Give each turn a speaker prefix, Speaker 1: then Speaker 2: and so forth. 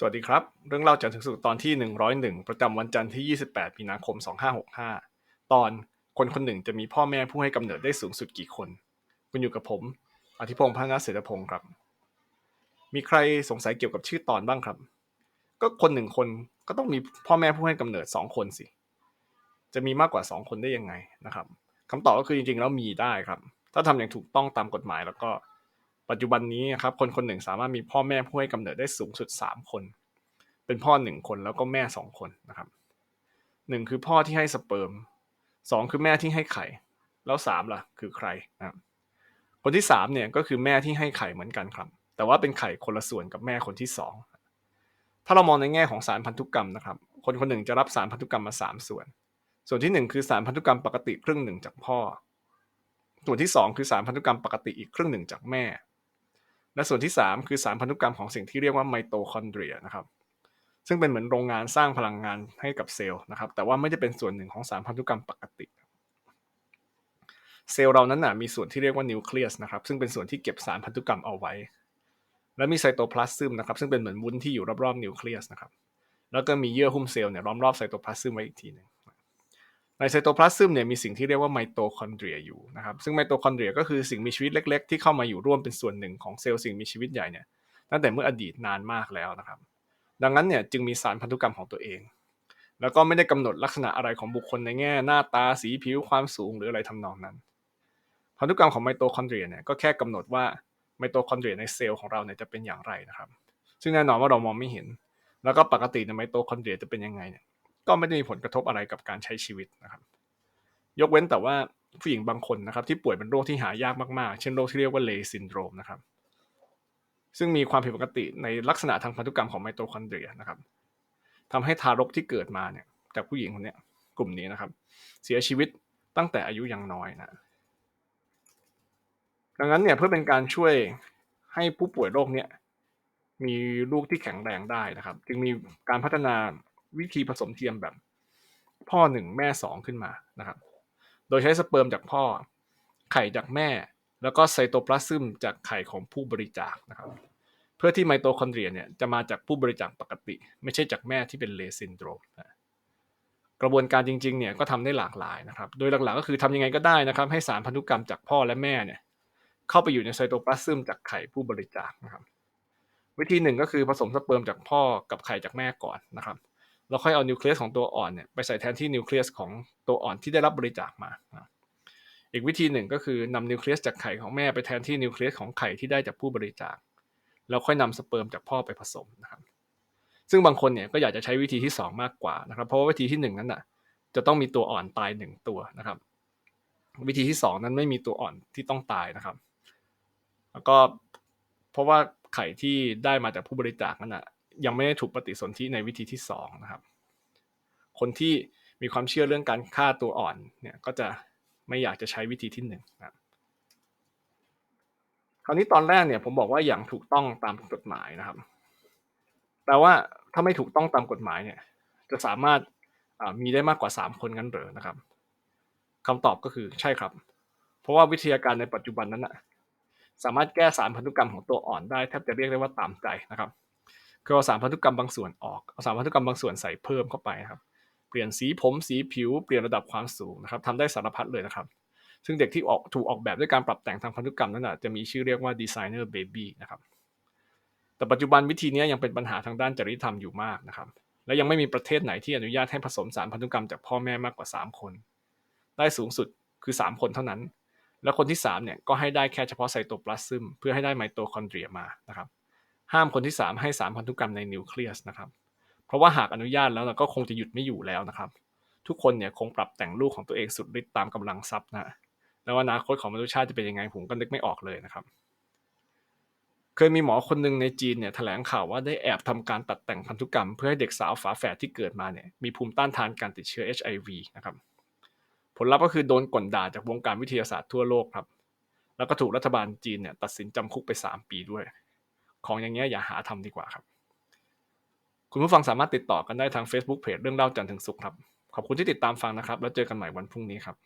Speaker 1: สวัสดีครับ เรื่องเล่าจันทร์ถึงสุขตอนที่ 101 ประจำวันจันทร์ที่ 28 มีนาคม 2565 ตอนคนคนหนึ่งจะมีพ่อแม่ผู้ให้กำเนิดได้สูงสุดกี่คน คุณอยู่กับผม อธิพงษ์พนัสเศรษฐพงศ์ครับ มีใครสงสัยเกี่ยวกับชื่อตอนบ้างครับ ก็คนหนึ่งคนก็ต้องมีพ่อแม่ผู้ให้กำเนิด 2 คนสิ จะมีมากกว่า 2 คนได้ยังไงนะครับคำตอบก็คือจริงๆแล้วมีได้ครับ ถ้าทำอย่างถูกต้องตามกฎหมายแล้วก็ ปัจจุบันนี้นะครับคนคนหนึ่งสามารถมีพ่อแม่ผู้ให้กำเนิดได้สูงสุด 3 คน เป็นพ่อหนึ่งคนแล้วก็แม่สองคนนะครับหนึ่งคือพ่อที่ให้สเปิร์มสองคือแม่ที่ให้ไข่ แล้วสามล่ะ คือใครนะครับคนที่สามเนี่ยก็คือแม่ที่ให้ไข่เหมือนกันครับ แต่ว่าเป็นไข่คนละส่วนกับแม่คนที่สองถ้าเรามองในแง่ของสารพันธุกรรมนะครับ คนคนหนึ่งจะรับสารพันธุกรรมมาสามส่วน ส่วนที่หนึ่งคือสารพันธุกรรมปกติครึ่งหนึ่งจากพ่อ ส่วนที่สองคือสารพันธุกรรมปกติอีกครึ่งหนึ่งจากแม่ และส่วนที่ 3 คือสารพันธุกรรมของสิ่งที่เรียกว่าไมโตคอนเดรียนะครับซึ่งเป็นเหมือนโรงงานสร้างพลังงานให้กับเซลล์นะครับ แต่ว่าไม่ได้เป็นส่วนหนึ่งของสารพันธุกรรมปกติ เซลล์เรานั้นนะมีส่วนที่เรียกว่านิวเคลียสนะครับ ซึ่งเป็นส่วนที่เก็บสารพันธุกรรมเอาไว้ และมีไซโตพลาสซึมนะครับ ซึ่งเป็นเหมือนวุ้นที่อยู่รอบๆนิวเคลียสนะครับ แล้วก็มีเยื่อหุ้มเซลล์เนี่ยล้อมรอบไซโตพลาสซึมไว้อีกทีหนึ่ง ในไซโตพลาสซึมเนี่ยมีสิ่งที่เรียกว่าไมโตคอนเดรียอยู่นะครับซึ่งไมโตคอนเดรียก็คือสิ่งมีชีวิตเล็ก ๆ ที่เข้ามาอยู่ร่วมเป็นส่วนหนึ่งของเซลล์สิ่งมีชีวิตใหญ่เนี่ยตั้งแต่เมื่ออดีตนานมากแล้วนะครับ ดังนั้นเนี่ยจึงมีสารพันธุกรรมของตัวเอง แล้วก็ไม่ได้กำหนดลักษณะอะไรของบุคคลในแง่หน้าตาสีผิวความสูงหรืออะไรทำนองนั้น พันธุกรรมของไมโตคอนเดรียเนี่ยก็แค่กำหนดว่าไมโตคอนเดรียในเซลล์ของเราเนี่ยจะเป็นอย่างไรนะครับ ซึ่งแน่นอนว่าเรามองไม่เห็น แล้วก็ปกติในไมโตคอนเดรียจะเป็นยังไงเนี่ย ก็ไม่ได้มีผลกระทบอะไรกับการใช้ชีวิตนะครับ ยกเว้นแต่ว่าผู้หญิงบางคนนะครับ ที่ป่วยเป็นโรคที่หายากมากๆ เช่นโรคที่เรียกว่าเลซินโดรมนะครับ ซึ่งมีความผิดปกติในลักษณะทางพันธุกรรมของไมโตคอนเดรียนะครับทำให้ทารกที่เกิดมาเนี่ย จากผู้หญิงคนนี้กลุ่มนี้นะครับ เสียชีวิตตั้งแต่อายุยังน้อยนะดังนั้นเนี่ยเพื่อเป็นการช่วยให้ผู้ป่วยโรคเนี้ยมีลูกที่แข็งแรงได้นะครับ จึงมีการพัฒนา วิธีผสมเทียมแบบพ่อหนึ่งแม่สองขึ้นมานะครับ โดยใช้สเปิร์มจากพ่อ ไข่จากแม่ แล้วก็ไซโตพลาซึมจากไข่ของผู้บริจาคนะครับ เพื่อที่ไมโตคอนเดรียเนี่ยจะมาจากผู้บริจาคปกติ ไม่ใช่จากแม่ที่เป็นเลซินโดรมนะกระบวนการจริงๆเนี่ยก็ทำได้หลากหลายนะครับ โดยหลักๆก็คือทำยังไงก็ได้นะครับ ให้สารพันธุกรรมจากพ่อและแม่เนี่ยเข้าไปอยู่ในไซโตพลาซึมจากไข่ผู้บริจาคนะครับ วิธีหนึ่งก็คือผสมสเปิร์มจากพ่อกับไข่จากแม่ก่อนนะครับ แล้วค่อยเอานิวเคลียสของตัวอ่อนเนี่ยไปใส่แทนที่นิวเคลียสของตัวอ่อนที่ได้รับบริจาคมา อีกวิธีหนึ่งก็คือนำนิวเคลียสจากไข่ของแม่ไปแทนที่นิวเคลียสของไข่ที่ได้จากผู้บริจาค แล้วค่อยนำสเปิร์มจากพ่อไปผสมนะครับ ซึ่งบางคนเนี่ยก็อยากจะใช้วิธีที่ 2 มากกว่านะครับ เพราะว่าวิธีที่ 1 นั้นน่ะจะต้องมีตัวอ่อนตาย1ตัวนะครับ วิธีที่ 2 นั้นไม่มีตัวอ่อนที่ต้องตายนะครับ แล้วก็เพราะว่าไข่ที่ได้มาจากผู้บริจาคนั้นน่ะ ยังไม่ได้ถูกปฏิสนธิในวิธีที่สองนะครับ คนที่มีความเชื่อเรื่องการฆ่าตัวอ่อนเนี่ยก็จะไม่อยากจะใช้วิธีที่หนึ่งนะคราวนี้ตอนแรกเนี่ยผมบอกว่าอย่างถูกต้องตามกฎหมายนะครับ แต่ว่าถ้าไม่ถูกต้องตามกฎหมายเนี่ยจะสามารถมีได้มากกว่าสามคนกันหรือนะครับคำตอบก็คือใช่ครับ เพราะว่าวิทยาการในปัจจุบันนั้นนะสามารถแก้สารพันธุกรรมของตัวอ่อนได้แทบจะเรียกได้ว่าตามใจนะครับ คือเอาสารพันธุกรรมบางส่วนออกเอาสารพันธุกรรมบางส่วนใส่เพิ่มเข้าไปครับเปลี่ยนสีผมสีผิวเปลี่ยนระดับความสูงนะครับทำได้สารพัดเลยนะครับ ซึ่งเด็กที่ออกถูกออกแบบด้วยการปรับแต่งทางพันธุกรรมนั้นจะมีชื่อเรียกว่าดีไซเนอร์เบบี้นะครับแต่ปัจจุบันวิธีนี้ยังเป็นปัญหาทางด้านจริยธรรมอยู่มากนะครับและยังไม่มีประเทศไหนที่อนุญาตให้ผสมสารพันธุกรรมจากพ่อแม่มากกว่า 3 คน ได้สูงสุดคือ 3 คนเท่านั้น แล้วคนที่3เนี่ยก็ให้ได้แค่เฉพาะไซโตพลาสซึมเพื่อให้ได้ไมโตคอนเดรียมานะครับ ห้ามคนที่ 3 ให้สารพันธุกรรมในนิวเคลียสนะครับเพราะว่าหากอนุญาตแล้วเราก็คงจะหยุดไม่อยู่แล้วนะครับ ทุกคนเนี่ยคงปรับแต่งลูกของตัวเองสุดฤทธิ์ตามกำลังทรัพย์นะแล้วอนาคตของมนุษยชาติจะเป็นยังไงผมก็นึกไม่ออกเลยนะครับ เคยมีหมอคนหนึ่งในจีนเนี่ยแถลงข่าวว่าได้แอบทำการตัดแต่งพันธุกรรม เพื่อให้เด็กสาวฝาแฝดที่เกิดมาเนี่ยมีภูมิต้านทานการติดเชื้อ HIV นะครับผลลัพธ์ก็คือโดนกลด่าจากวงการวิทยาศาสตร์ทั่วโลกครับ แล้วก็ถูกรัฐบาลจีนเนี่ยตัดสินจำคุกไป 3 ปีด้วย ของอย่างเงี้ยอย่าหาทำดีกว่าครับ คุณผู้ฟังสามารถติดต่อกันได้ทาง Facebook เพจเรื่องเล่าจันทร์ถึงสุขครับ ขอบคุณที่ติดตามฟังนะครับ แล้วเจอกันใหม่วันพรุ่งนี้ครับ